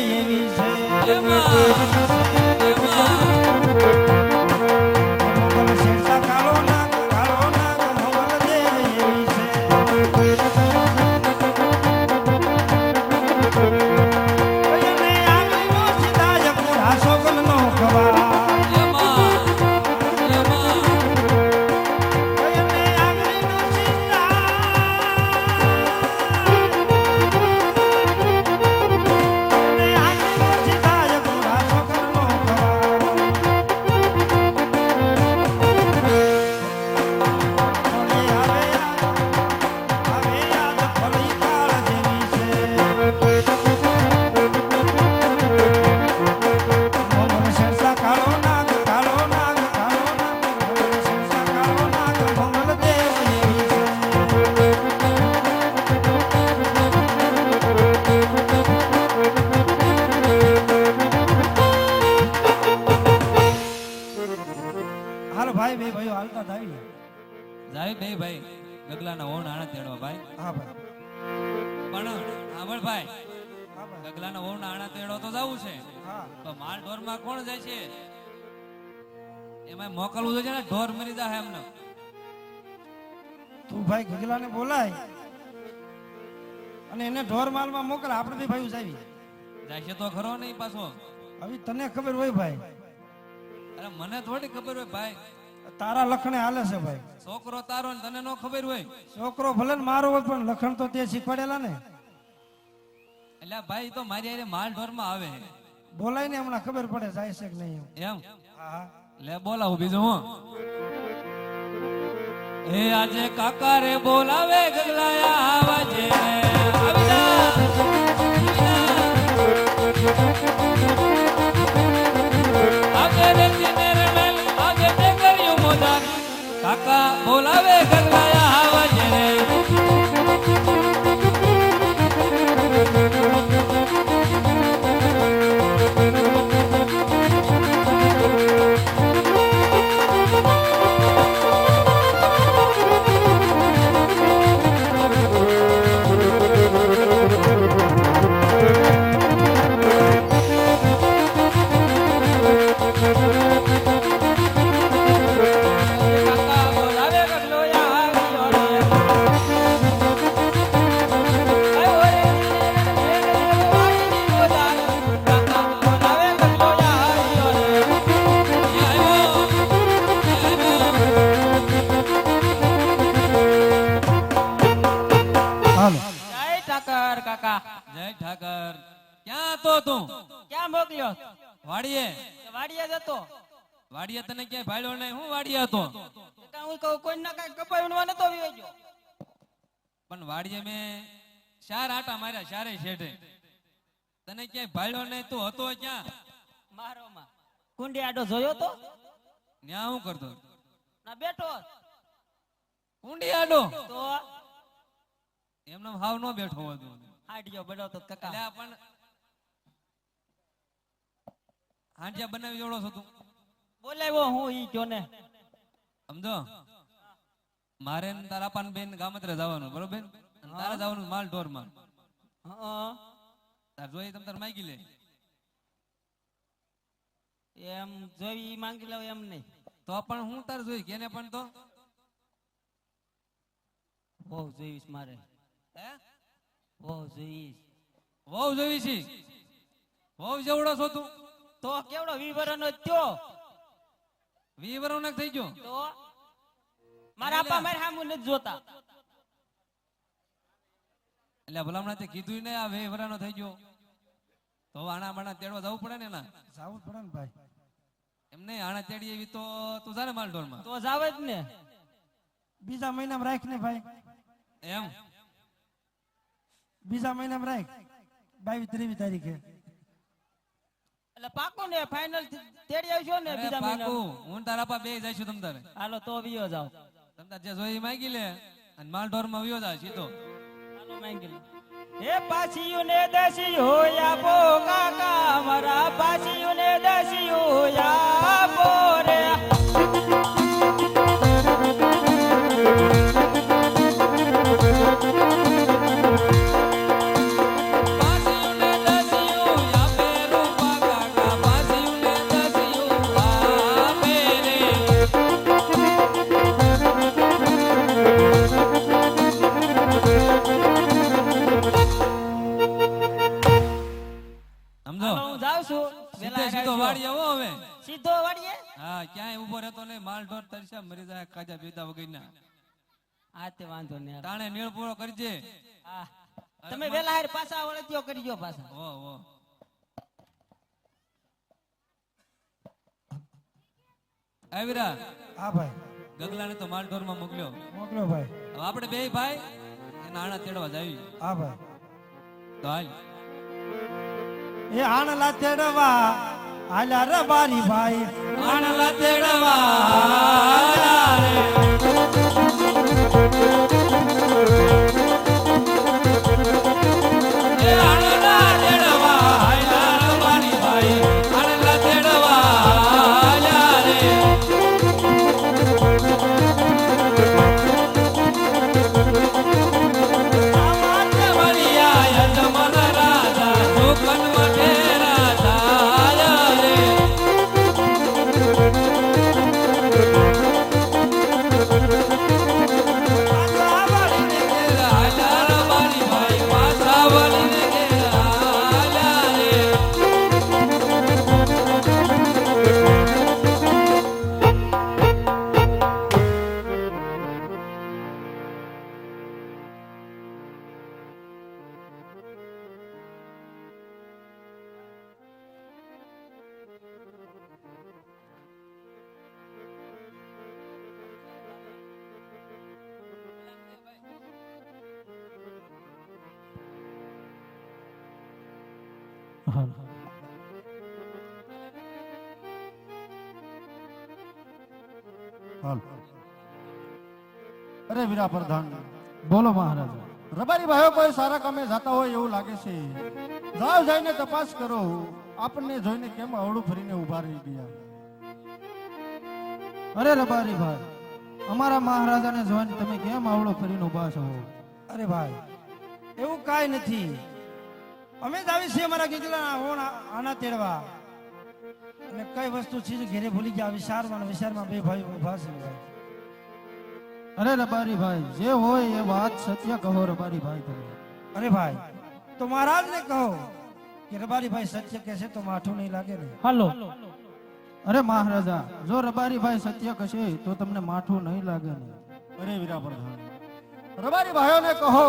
એવી છે બે ભાઈઓ હાલતા થાય જાય બે ભાઈ. ગગલાના ઓણ આણા તેડવા ભાઈ. હા ભાઈ. પણ સાંભળ ભાઈ. ગગલાના ઓણ આણા તેડવા તો જવું છે. તો માલ ઢોરમાં કોણ જાય છે એમાં મોકલવું જોઈએ ને ઢોર મરી જાય એમને. તું ભાઈ ગગલાને બોલાય અને એને ઢોર માલમાં મોકલ આપણે બે ભાઈ જાવી જાય તો ખરો નહીં પાછો. હવે તને ખબર હોય ભાઈ. અરે મને થોડી ખબર હોય ભાઈ. તારા લખણે હાલે છે ભાઈ. છોકરો તારો ને તને નો ખબર હોય. છોકરો ભલે ને મારો હોય પણ લખણ તો તે શીખવાડેલા ને. એટલે ભાઈ તો મારી અરે માલ ઢોરમાં આવે. બોલાય ને હમણાં ખબર પડે જાય છે કે નહીં એમ. હા હા. લે બોલાવું બીજું હું. એ આજે કાકા રે બોલાવે ગગલાયા આવાજે. આવી જા, કાકા બોલાવે ગગલાયા વાડીએ? વાડીએ જતો? વાડીએ તને ક્યાંય ભાડ્યો નહીં. હું વાડીએ હતો? હું કહું કોઈ ના કઈ કપાયું નતો વિવેજો પણ વાડીએ મેં ચાર આટા માર્યા ચારે શેઠે તને ક્યાંય ભાડ્યો નહીં? તું હતો ક્યાં? મારો માં કુંડી આડો જોયો તો? ન્યા હું કરતો? ના બેઠો કુંડી આડો? તો? એમનો ભાવ નો બેઠો હતો. આડ્યો બડો તો કકા. કાકા પણ હાંડિયા બનાવી જોડો છો તું. બોલાવ્યો હું ઈ જો ને. સમજો? મારે તારા પાન બેન ગામત્રે જવાનું બરોબર? તારે જવાનું માલ ઢોરમાં તાર જોઈએ તમ તાર માગી લે. એમ જોઈ માંગી લઉં એમ નહીં. તો પણ હું તાર જોઈ કેને પણ તો? બહુ જોઈશ મારે. હે? બહુ જોઈશ. વહુ જોઈશ વહુ જેવડો છો તું. તો કેવડો વિવરણ ત્યો વી વરસ થઈ ગયો. તો મારા આપા મારે સામું નથી જોતા. એટલે ભલામણા તે કીધું ને આ વિવરણ થઈ ગયો. તો આણા બાણા તેડવા જવું પડે ને ના જવું પડે ને ભાઈ. એમ નહીં આણા તેડી એવી તો તું જાને માલ ઢોરમાં તો જાવ જ ને. બીજા મહિનામાં રાખ ને ભાઈ. એમ? બીજા મહિનામાં રાખ. બાવીસ ત્રેવીસ તારીખે. એટલે પાકો ને ફાઈનલ તેડી આવશો ને બીજા પાકું મહિના હું તારા પા બે જઈશું તમ તારે. હાલો તો વિયો જાવ તમ તાર જે જોઈ માંગી લે અને માલ ઢોરમાં વિયો જા સીધો. હાલો માંગી લે. હે પાછીયું ને દસિયું હોયા પો કાકા મારા પાછીયું ને દસિયું હોયા પો રે. જાય ખાજા વગરના. આ તે વાંધો નહીં તાણે નીળ પૂરો કરજે. તમે વેલા હાર પાછા વળત્યો કરજો પાછા. ઓ ઓ આવીરા. હા ભાઈ. ગગલાને તો માલ ઢોરમાં મોકલ્યો મોકલો ભાઈ. હવે આપણે બે ભાઈ એના આણા તેડવા જાવી હા ભાઈ. તો હાલ. એ આણલા તેડવા હાલ્યા રે બારી ભાઈ. આણલા તેડવા અરે વીરા પ્રધાન બોલો મહારાજ. રબારી ભાઈઓ, કોઈ સારા કામે જતા હોય એવું લાગે છે? જાઓ જઈને તપાસ કરો. આપણને જોઈને કેમ અવળું ફરીને ઊભા રહી ગયા? અરે રબારી ભાઈ, અમારા મહારાજાને જોઈને તમે કેમ આવડો ફરીને ઊભા છો? અરે ભાઈ, એવું કાંઈ નથી. અમે જ આવી છીએ અમારા ગીજલા આના તેડવા. અને કઈ વસ્તુ છે જે ઘેરે ભૂલી ગયા? વિશારમાં ને વિશારમાં બે ભાઈ ઊભા છે અરે રબારી ભાઈ જે હોય એ વાત સત્ય કહો રબારી ભાઈ તમે. અરે ભાઈ તો મહારાજને કહો કે રબારી ભાઈ સત્ય કહે છે તો માઠું નહીં લાગે ને. હાલો. અરે મહારાજા જો રબારી ભાઈ સત્ય કહેશે તો તમને માઠું નહીં લાગે ને. અરે વીરા પ્રધાન રબારી ભાઈઓને કહો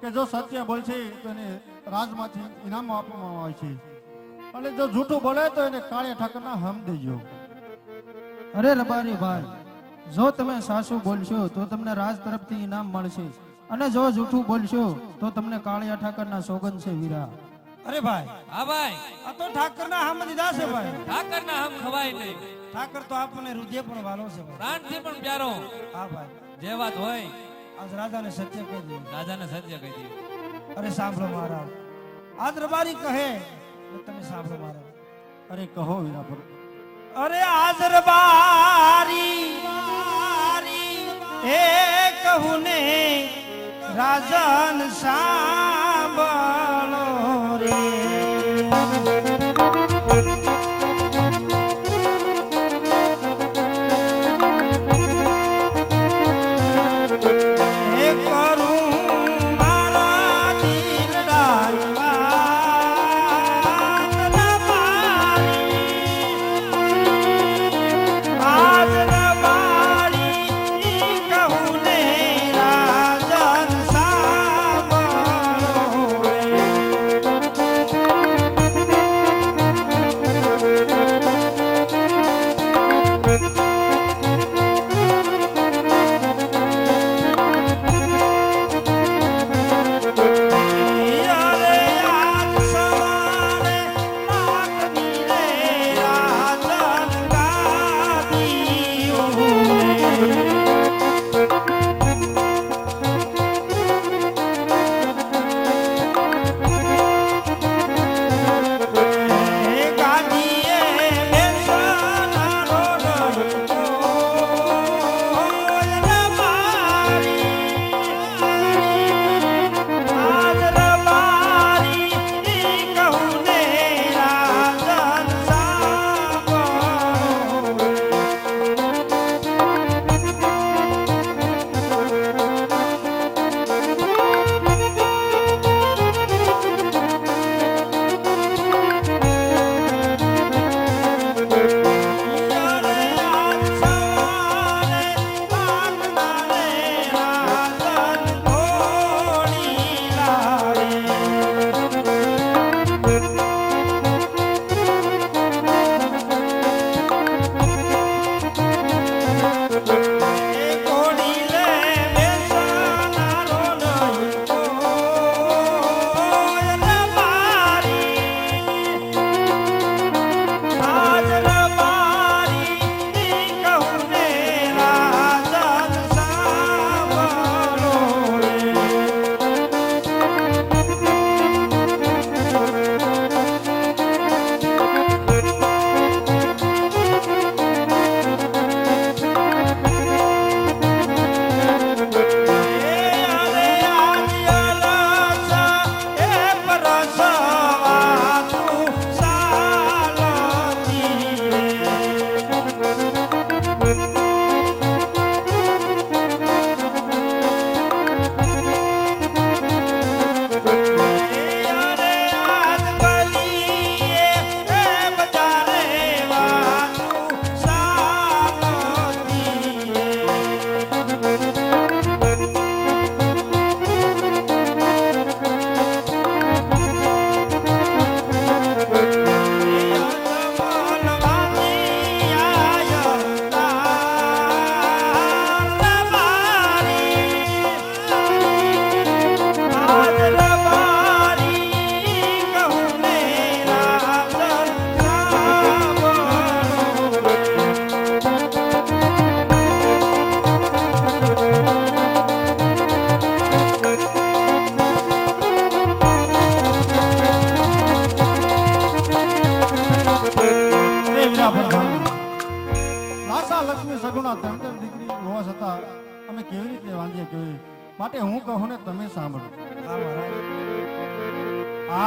કે જો સત્ય બોલશે તો એને રાજમાંથી ઇનામ આપવામાં આવે છે. અને જો જૂઠું બોલે તો એને કાળે ઠાકરના હમ દેજો. અરે રબારી ભાઈ જો તમે સાસુ બોલશો તો તમને રાજ તરફથી ઇનામ મળશે. અને જો જૂઠું બોલશો તો તમને કાળિયા ઠાકરના સોગન છે વીરા. અરે ભાઈ હા ભાઈ. આ તો ઠાકરના હમ દીધા છે ભાઈ. ઠાકરના હમ ખવાય નહીં. ઠાકર તો આપણને હૃદય પણ વાલો છે પ્રાણથી પણ પ્યારો. હા ભાઈ. જે વાત હોય. આજ રાજાને સત્ય કહી દે રાજાને સત્ય કહી દે અરે સાંભળો મહારાજ. આજ રબારી કહે તમે સાંભળો મહારાજ અરે કહો વીરા પર અરે આજ રબારી એ કહું ને રાજન સાંભળો.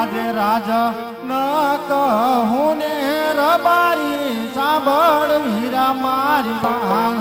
આજે રાજા ના કહું ને રબારી સાંભળ મારી વાંગ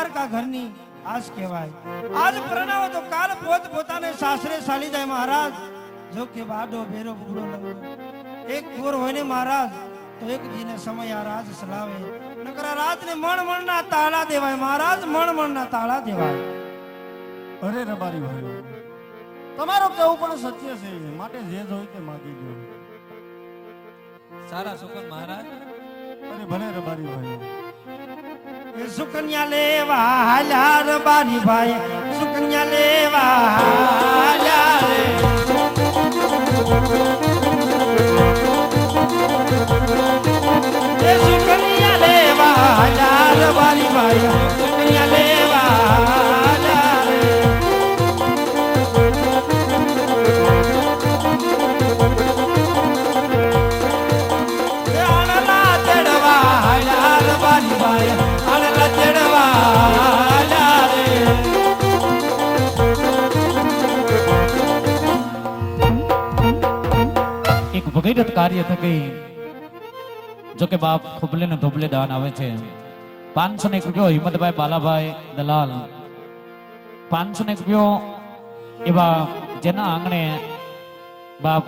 દીકરી તો ઘરની આજ કહેવાય આજ પ્રણાવ તો કાલ પોત પોતાને સાસરે સાલી જાય મહારાજ જો કે બાડો ભેરો બુગડો એક કુંવર હોય ને મહારાજ તો એક જીને સમય આ રાજ સલાવે નકર આ રાતને મણ મણ ના તાળા દેવાય મહારાજ મણ મણ ના તાળા દેવાય અરે રબારી ભાઈઓ તમારું કેવું પણ સત્ય છે માટે જે જોઈ તે માગી લો સારા સુકન મહારાજ. અરે ભલે રબારી ભાઈઓ. સુકન્યા લેવા હાલ્યા રે બારી ભાઈ સુકન્યા લેવા હાલ્યા રે. સુકન્યા લેવા હાલ્યા બારી ભાઈ સુકન્યા ભગીરથ કાર્ય થકી જો કે બાપ ખુબલે ને ધોબલે દાન આવે છે. પાંચસો ને એક રૂપિયો હિંમતભાઈ બાલાભાઈ દલાલ. પાંચસો ને એક એવા જેના આંગણે બાપ